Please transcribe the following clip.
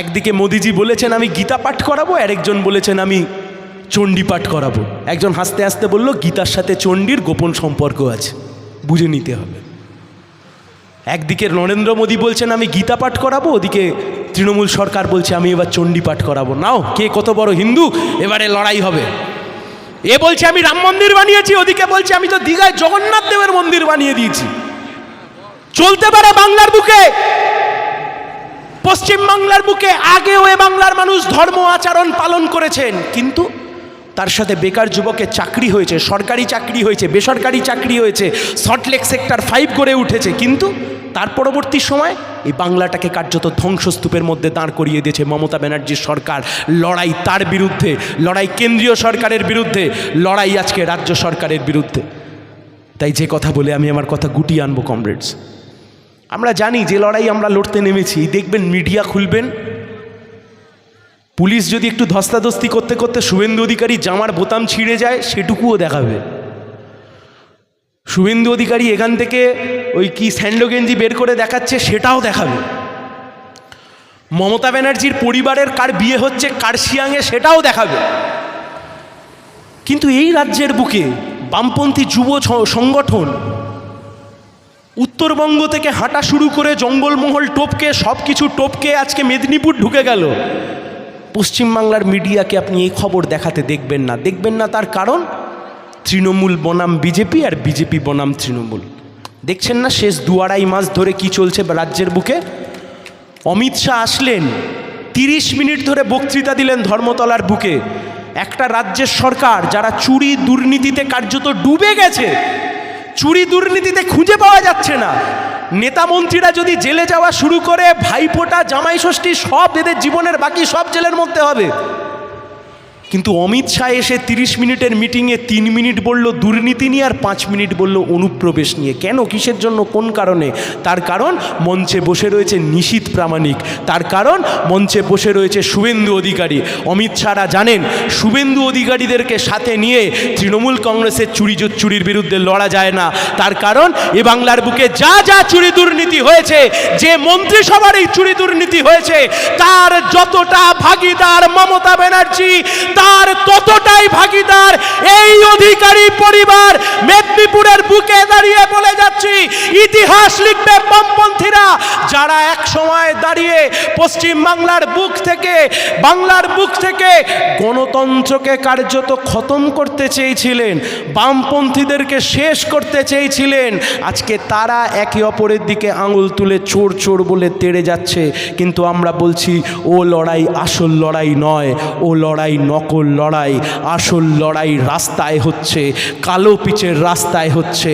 একদিকে মোদিজি বলেছেন, আমি গীতা পাঠ করাবো আরেকজন বলেছেন, আমি চণ্ডী পাঠ করাবো। একজন হাসতে হাসতে বলল, গীতার সাথে চণ্ডীর গোপন সম্পর্ক আছে, বুঝে নিতে হবে। একদিকে নরেন্দ্র মোদী বলছেন, আমি গীতা পাঠ করাবো, ওদিকে তৃণমূল সরকার বলছে, আমি এবার চণ্ডী পাঠ করাবো। নাও, কে কত বড় হিন্দু, এবারে লড়াই হবে। এ বলছে, আমি রাম মন্দির বানিয়েছি। ওদিকে বলছে, আমি তো দীঘায় জগন্নাথ দেবের মন্দির বানিয়ে দিয়েছি। চলতে পারে বাংলার বুকে। পশ্চিম বাংলার বুকে আগেও এ বাংলার মানুষ ধর্ম আচরণ পালন করেছেন। কিন্তু তার সাথে বেকার যুবকের চাকরি হয়েছে, সরকারি চাকরি হয়েছে, বেসরকারি চাকরি হয়েছে সল্টলেক সেক্টর ফাইভ করে উঠেছে। কিন্তু তার পরবর্তী সময় এই বাংলাটাকে কার্যত ধ্বংসস্তূপের মধ্যে দাঁড় করিয়ে দিয়েছে মমতা ব্যানার্জির সরকার। লড়াই তার বিরুদ্ধে, লড়াই কেন্দ্রীয় সরকারের বিরুদ্ধে, লড়াই আজকে রাজ্য সরকারের বিরুদ্ধে। তাই যে কথা বলে আমি আমার কথা গুটিয়ে আনব কমরেডস আমরা জানি যে লড়াই আমরা লড়তে নেমেছি, দেখবেন মিডিয়া খুলবেন। পুলিশ যদি একটু ধস্তাধস্তি করতে করতে শুভেন্দু অধিকারী জামার বোতাম ছিঁড়ে যায়, সেটুকুও দেখাবে। শুভেন্দু অধিকারী এখান থেকে ওই কি স্যান্ডো গেঞ্জি বের করে দেখাচ্ছে, সেটাও দেখাবে। মমতা ব্যানার্জির পরিবারের কার বিয়ে হচ্ছে কার্শিয়াংয়ে সেটাও দেখাবে। কিন্তু এই রাজ্যের বুকে বামপন্থী যুব সংগঠন উত্তরবঙ্গ থেকে হাঁটা শুরু করে জঙ্গলমহল টপকে সব কিছু টপকে আজকে মেদিনীপুর ঢুকে গেল। পশ্চিমবাংলার মিডিয়াকে আপনি এই খবর দেখাতে দেখবেন না। দেখবেন না তার কারণ? তৃণমূল বনাম বিজেপি আর বিজেপি বনাম তৃণমূল। দেখছেন না শেষ দু আড়াই মাস ধরে কি চলছে রাজ্যের বুকে? অমিত শাহ আসলেন, তিরিশ মিনিট ধরে বক্তৃতা দিলেন ধর্মতলার বুকে। একটা রাজ্যের সরকার যারা চুরি দুর্নীতিতে কার্যত ডুবে গেছে চুরি দুর্নীতিতে খুঁজে পাওয়া যাচ্ছে না। নেতা মন্ত্রীরা যদি জেলে যাওয়া শুরু করে, ভাইফোঁটা জামাই ষষ্ঠী সব এদের জীবনের বাকি সব জেলের মধ্যে হবে। কিন্তু অমিত শাহ এসে তিরিশ মিনিটের মিটিংয়ে তিন মিনিট বলল দুর্নীতি নিয়ে আর পাঁচ মিনিট বলল অনুপ্রবেশ নিয়ে। কেন? কিসের জন্য? কোন কারণে? তার কারণ মঞ্চে বসে রয়েছে নিশীত প্রামাণিক। তার কারণ মঞ্চে বসে রয়েছে শুভেন্দু অধিকারী। অমিত শাহরা জানেন, শুভেন্দু অধিকারীদেরকে সাথে নিয়ে তৃণমূল কংগ্রেসের চুরি চুরির বিরুদ্ধে লড়া যায় না। তার কারণ এ বাংলার বুকে যা যা চুরি দুর্নীতি হয়েছে, যে মন্ত্রিসভার এই চুরি দুর্নীতি হয়েছে, তার যতটা ভাগিদার মমতা ব্যানার্জি, তার ততটাই ভাগিদার এই অধিকারী পরিবার মেদিনীপুরের বুকে দাঁড়িয়ে বলে যাচ্ছি, ইতিহাস লিখবে বামপন্থীরা। যারা এক সময় দাঁড়িয়ে পশ্চিম বাংলার বুক থেকে, বাংলার বুক থেকে গণতন্ত্রকে কার্যত খতম করতে চেয়েছিলেন, বামপন্থীদেরকে শেষ করতে চেয়েছিলেন, আজকে তারা একে অপরের দিকে আঙুল তুলে চোর চোর বলে তেড়ে যাচ্ছে। কিন্তু আমরা বলছি, ও লড়াই আসল লড়াই নয়, ও লড়াই নকল লড়াই আসল লড়াই রাস্তায় হচ্ছে কালো পিচের রাস্তায় হচ্ছে।